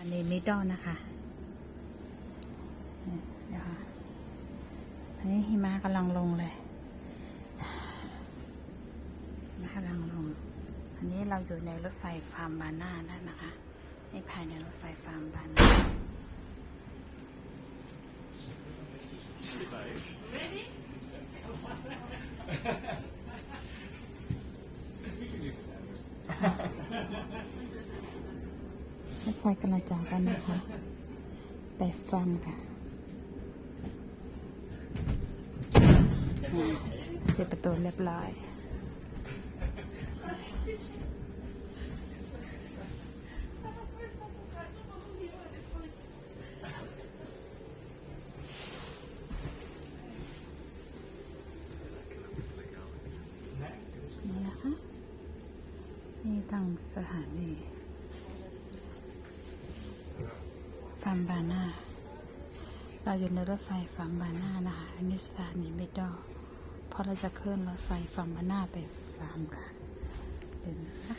อันนี้มิดดอลนะคะเนี่ยเดี๋ยวค่ะอันนี้หิมะกำลังลงเลยหิมะกำลังลง อันนี้เราอยู่ในรถไฟฟาร์มบาน่านั่นนะคะนี่ภายในรถไฟฟาร์มบาน่า รถไฟกำลังจอดกันนะคะ ไปฟังค่ะอ่าปิดประตูเรียบร้อยนี่นะคะนี่ตั้งสถานีาร์มบานาเราอยู่ในรถไฟฟาร์มบานานะคะอันนี้สถานีเมดดอเพราะเราจะเคลื่อนรถไฟฟาร์มบานาไปฟาร์มกันเดินนะ